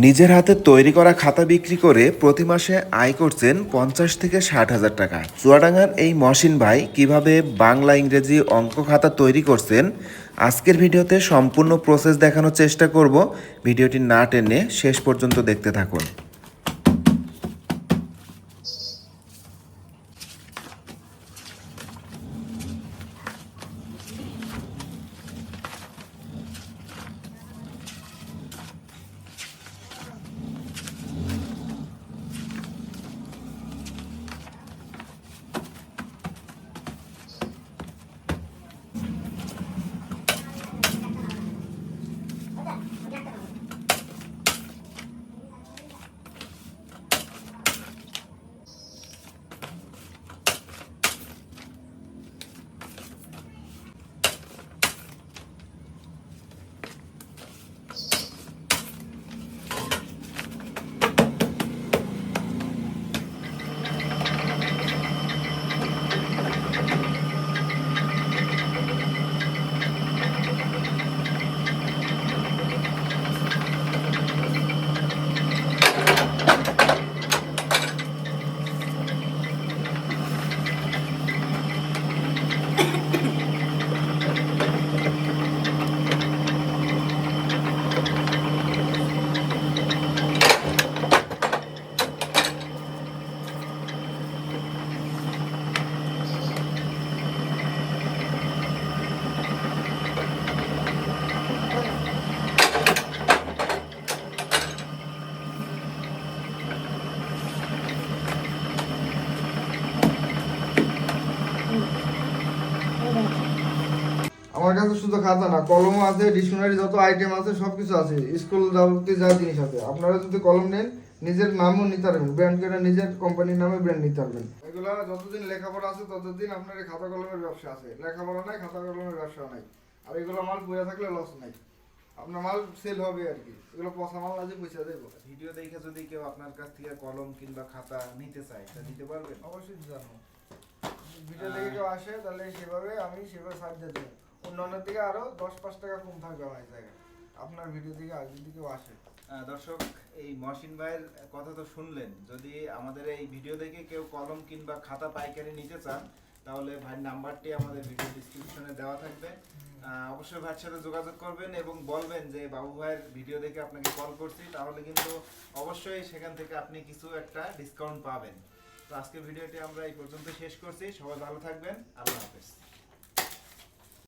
নিজের হাতে তৈরি করা খাতা বিক্রি করে প্রতি মাসে আয় করছেন পঞ্চাশ থেকে ষাট হাজার টাকা। চুয়াডাঙ্গার এই মহসিন ভাই কীভাবে বাংলা ইংরেজি অঙ্ক খাতা তৈরি করছেন, আজকের ভিডিওতে সম্পূর্ণ প্রসেস দেখানোর চেষ্টা করব। ভিডিওটি না টেনে শেষ পর্যন্ত দেখতে থাকুন। আমার কাছে শুধু খাতা না কলমও আছে ডিকশনারি যত আইটেম আছে সব কিছু আছে। স্কুল যাবতীয় যা জিনিস আছে। আপনারা যদি কলম নেন নিজের নামও নিতে পারবেন। ব্র্যান্ড করে নিজের কোম্পানির নামে ব্র্যান্ড নিতে পারবেন। এগুলো যতদিন লেখাপড়া আছে ততদিন আপনার এই খাতা কলমের ব্যবসা আছে। লেখাপড়া নাই খাতা কলমের ব্যবসা নাই। আর এগুলো মাল বইয়া থাকলে লস নাই। আপনার মাল সেল হবে আর কি। এগুলো পচা মাল আছে পয়সা দেবো। ভিডিও দেখে যদি কেউ আপনার কাছ থেকে কলম কিংবা খাতা নিতে চায় তা নিতে পারবেন? অবশ্যই জানো ভিডিও দেখে কেউ আসে তাহলে সেভাবে আমি সেভাবে সাহায্য দেবো। অন্যান্যের দিকে আরও দশ পাঁচ টাকা কম থাকবে আমার জায়গায়। আপনার ভিডিও দিকে আর যদি কেউ আসে। দর্শক, এই মহসিন ভাইয়ের কথা তো শুনলেন। যদি আমাদের এই ভিডিও দেখে কেউ কলম কিংবা খাতা পাইকারি নিতে চান, তাহলে ভাইয়ের নাম্বারটি আমাদের ভিডিও ডিসক্রিপশনে দেওয়া থাকবে। অবশ্যই ভাইয়ের সাথে যোগাযোগ করবেন এবং বলবেন যে, বাবু ভাইয়ের ভিডিও দেখে আপনাকে কল করছি। তাহলে কিন্তু অবশ্যই সেখান থেকে আপনি কিছু একটা ডিসকাউন্ট পাবেন। তো আজকের ভিডিওটি আমরা এই পর্যন্ত শেষ করছি। সবাই ভালো থাকবেন। আল্লাহ হাফেজ।